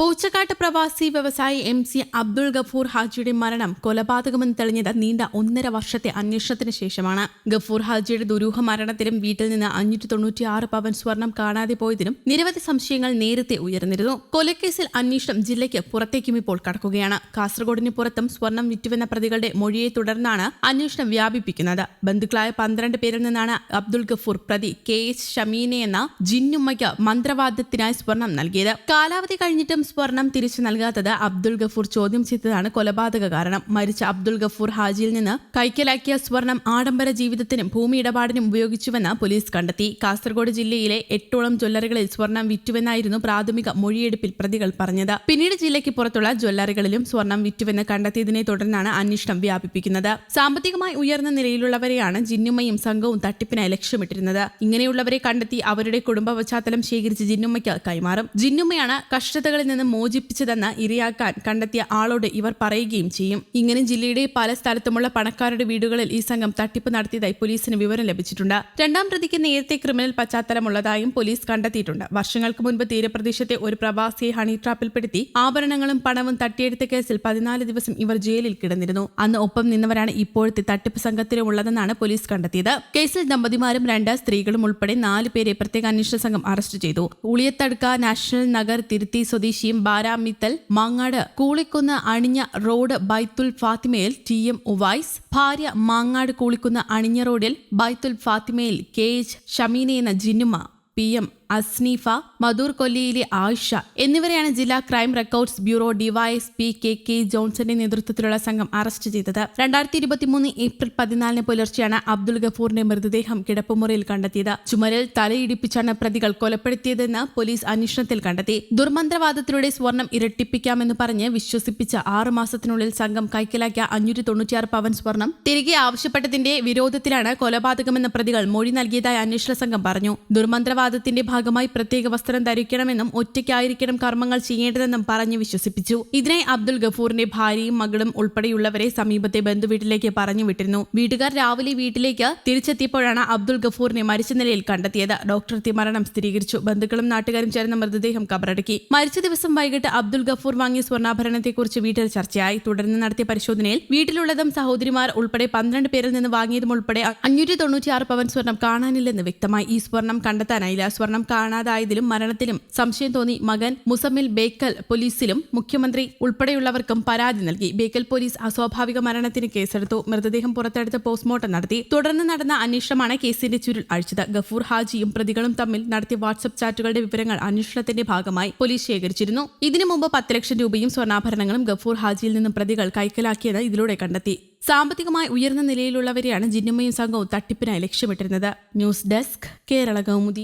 പൂച്ചക്കാട്ട് പ്രവാസി വ്യവസായി M C Abdul Gafoor ഹാജിയുടെ മരണം കൊലപാതകമെന്ന് തെളിഞ്ഞത് നീണ്ട ഒന്നര വർഷത്തെ അന്വേഷണത്തിന് ശേഷമാണ്. ഗഫൂർ ഹാജിയുടെ ദുരൂഹ മരണത്തിലും വീട്ടിൽ നിന്ന് അഞ്ഞൂറ്റി തൊണ്ണൂറ്റിയാറ് പവൻ സ്വർണം കാണാതെ പോയതിനും നിരവധി സംശയങ്ങൾ നേരത്തെ ഉയർന്നിരുന്നു. കൊലക്കേസിൽ അന്വേഷണം ജില്ലയ്ക്ക് പുറത്തേക്കും ഇപ്പോൾ കടക്കുകയാണ്. കാസർഗോഡിന് പുറത്തും സ്വർണം വിറ്റുവെന്ന പ്രതികളുടെ മൊഴിയെ തുടർന്നാണ് അന്വേഷണം വ്യാപിപ്പിക്കുന്നത്. ബന്ധുക്കളായ പന്ത്രണ്ട് പേരിൽ നിന്നാണ് അബ്ദുൾ ഗഫൂർ പ്രതി കെ എച്ച് ഷമീനെ എന്ന ജിന്നുമ്മയ്ക്ക് മന്ത്രവാദത്തിനായി സ്വർണം നൽകിയത്. കാലാവധി കഴിഞ്ഞിട്ടും സ്വർണം തിരിച്ചു നൽകാത്തത് അബ്ദുൾ ഗഫൂർ ചോദ്യം ചെയ്തതാണ് കൊലപാതക കാരണം. മരിച്ച അബ്ദുൾ ഗഫൂർ ഹാജിയിൽ നിന്ന് കൈക്കലാക്കിയ സ്വർണം ആഡംബര ജീവിതത്തിനും ഭൂമി ഇടപാടിനും ഉപയോഗിച്ചുവെന്ന് പോലീസ് കണ്ടെത്തി. കാസർഗോഡ് ജില്ലയിലെ എട്ടോളം ജ്വല്ലറികളിൽ സ്വർണം വിറ്റുവെന്നായിരുന്നു പ്രാഥമിക മൊഴിയെടുപ്പിൽ പ്രതികൾ പറഞ്ഞത്. പിന്നീട് ജില്ലയ്ക്ക് പുറത്തുള്ള ജ്വല്ലറികളിലും സ്വർണം വിറ്റുവെന്ന് കണ്ടെത്തിയതിനെ തുടർന്നാണ് അന്വേഷണം വ്യാപിപ്പിക്കുന്നത്. സാമ്പത്തികമായി ഉയർന്ന നിലയിലുള്ളവരെയാണ് ജിന്നുമ്മയും സംഘവും തട്ടിപ്പിനായി ലക്ഷ്യമിട്ടിരുന്നത്. ഇങ്ങനെയുള്ളവരെ കണ്ടെത്തി അവരുടെ കുടുംബ പശ്ചാത്തലം ശേഖരിച്ച് ജിന്നുമ്മയ്ക്ക് കൈമാറും. ജിന്നുമ്മയാണ് കഷ്ടതകളിൽ നിന്ന് മോചിപ്പിച്ചതെന്ന് ഇരയാക്കാൻ കണ്ടെത്തിയ ആളോട് ഇവർ പറയുകയും ചെയ്യും. ഇങ്ങനെ ജില്ലയുടെ പല സ്ഥലത്തുമുള്ള പണക്കാരുടെ വീടുകളിൽ ഈ സംഘം തട്ടിപ്പ് നടത്തിയതായി പോലീസിന് വിവരം ലഭിച്ചിട്ടുണ്ട്. രണ്ടാം പ്രതിക്ക് നേരത്തെ ക്രിമിനൽ പശ്ചാത്തലമുള്ളതായും പോലീസ് കണ്ടെത്തിയിട്ടുണ്ട്. വർഷങ്ങൾക്ക് മുൻപ് തീരപ്രദേശത്തെ ഒരു പ്രവാസിയെ ഹണി ട്രാപ്പിൽപ്പെടുത്തി ആഭരണങ്ങളും പണവും തട്ടിയെടുത്ത കേസിൽ പതിനാല് ദിവസം ഇവർ ജയിലിൽ കിടന്നിരുന്നു. അന്ന് ഒപ്പം നിന്നവരാണ് ഇപ്പോഴത്തെ തട്ടിപ്പ് സംഘത്തിലുമുള്ളതെന്നാണ് പോലീസ് കണ്ടെത്തിയത്. കേസിൽ ദമ്പതിമാരും രണ്ട് സ്ത്രീകളും ഉൾപ്പെടെ നാല് പേരെ പ്രത്യേക അന്വേഷണ സംഘം അറസ്റ്റ് ചെയ്തു. ഉളിയത്തടുക്ക നാഷണൽ നഗർ തിരുത്തി സ്വദേശിയും ബാരാമിത്തൽ മാങ്ങാട് കൂളിക്കുന്ന് അണിഞ്ഞ റോഡ് ബൈത്തുൽ ഫാത്തിമയിൽ ടി എം ഉവൈസ് ഭാര്യ മാങ്ങാട് കൂളിക്കുന്ന് അണിഞ്ഞ റോഡിൽ ബൈത്തുൽ ഫാത്തിമയിൽ കെ എച്ച് ഷമീന എന്ന ജിന്നുമ പി എം അസ്നീഫ മധൂർ കൊല്ലിയിലെ ആയിഷ എന്നിവരെയാണ് ജില്ലാ crime records bureau DYSP K K ജോൺസന്റെ നേതൃത്വത്തിലുള്ള സംഘം അറസ്റ്റ് ചെയ്തത്. രണ്ടായിരത്തി ഇരുപത്തിമൂന്ന് ഏപ്രിൽ പതിനാലിന് പുലർച്ചെയാണ് അബ്ദുൾ ഗഫൂറിന്റെ മൃതദേഹം കിടപ്പുമുറിയിൽ കണ്ടെത്തിയത്. ചുമരിൽ തലയിടിപ്പിച്ചാണ് പ്രതികൾ കൊലപ്പെടുത്തിയതെന്ന് പോലീസ് അന്വേഷണത്തിൽ കണ്ടെത്തി. ദുർമന്ത്രവാദത്തിലൂടെ സ്വർണം ഇരട്ടിപ്പിക്കാമെന്ന് പറഞ്ഞ് വിശ്വസിപ്പിച്ച ആറു മാസത്തിനുള്ളിൽ സംഘം കൈക്കലാക്കിയ അഞ്ഞൂറ്റി തൊണ്ണൂറ്റിയാറ് പവൻ സ്വർണം തിരികെ ആവശ്യപ്പെട്ടതിന്റെ വിരോധത്തിലാണ് കൊലപാതകമെന്ന പ്രതികൾ മൊഴി നൽകിയതായി അന്വേഷണ സംഘം പറഞ്ഞു. ദുർമന്ത്രവാദത്തിന്റെ ഭാഗമായി പ്രത്യേക വസ്ത്രം ധരിക്കണമെന്നും ഒറ്റയ്ക്കായിരിക്കണം കർമ്മങ്ങൾ ചെയ്യേണ്ടതെന്നും പറഞ്ഞു വിശ്വസിപ്പിച്ചു. ഇതിനായി അബ്ദുൾ ഗഫൂറിന്റെ ഭാര്യയും മകളും ഉൾപ്പെടെയുള്ളവരെ സമീപത്തെ ബന്ധുവീട്ടിലേക്ക് പറഞ്ഞു വിട്ടിരുന്നു. വീട്ടുകാർ രാവിലെ വീട്ടിലേക്ക് തിരിച്ചെത്തിയപ്പോഴാണ് അബ്ദുൾ ഗഫൂറിനെ മരിച്ച നിലയിൽ കണ്ടെത്തിയത്. ഡോക്ടർ മരണം സ്ഥിരീകരിച്ചു. ബന്ധുക്കളും നാട്ടുകാരും ചേർന്ന മൃതദേഹം കബറടക്കി. മരിച്ച ദിവസം വൈകിട്ട് അബ്ദുൾ ഗഫൂർ വാങ്ങിയ സ്വർണാഭരണത്തെക്കുറിച്ച് വീട്ടിൽ ചർച്ചയായി. തുടർന്ന് നടത്തിയ പരിശോധനയിൽ വീട്ടിലുള്ളതും സഹോദരിമാർ ഉൾപ്പെടെ പന്ത്രണ്ട് പേരിൽ നിന്ന് വാങ്ങിയതും ഉൾപ്പെടെ അഞ്ഞൂറ്റി തൊണ്ണൂറ്റിയാറ് പവൻ സ്വർണം കാണാനില്ലെന്ന് വ്യക്തമായി. ഈ സ്വർണം കണ്ടെത്താനായില്ല. സ്വർണം കാണാതായതിലും മരണത്തിലും സംശയം തോന്നി മകൻ മുസമിൽ ബേക്കൽ പോലീസിലും മുഖ്യമന്ത്രി ഉൾപ്പെടെയുള്ളവർക്കും പരാതി നൽകി. ബേക്കൽ പോലീസ് അസ്വാഭാവിക മരണത്തിന് കേസെടുത്തു. മൃതദേഹം പുറത്തെടുത്ത് പോസ്റ്റ്മോർട്ടം നടത്തി. തുടർന്ന് നടന്ന അന്വേഷണമാണ് കേസിന്റെ ചുരുൾ അഴിച്ചത്. ഗഫൂർ ഹാജിയും പ്രതികളും തമ്മിൽ നടത്തിയ വാട്സ്ആപ്പ് ചാറ്റുകളുടെ വിവരങ്ങൾ അന്വേഷണത്തിന്റെ ഭാഗമായി പോലീസ് ശേഖരിച്ചിരുന്നു. ഇതിനു മുമ്പ് പത്ത് ലക്ഷം രൂപയും സ്വർണാഭരണങ്ങളും ഗഫൂർ ഹാജിയിൽ നിന്നും പ്രതികൾ കൈക്കലാക്കിയത് ഇതിലൂടെ കണ്ടെത്തി. സാമ്പത്തികമായി ഉയർന്ന നിലയിലുള്ളവരെയാണ് ജിന്നുമയും സംഘവും തട്ടിപ്പിനായി ലക്ഷ്യമിട്ടിരുന്നത്. News desk Kerala Kaumudi.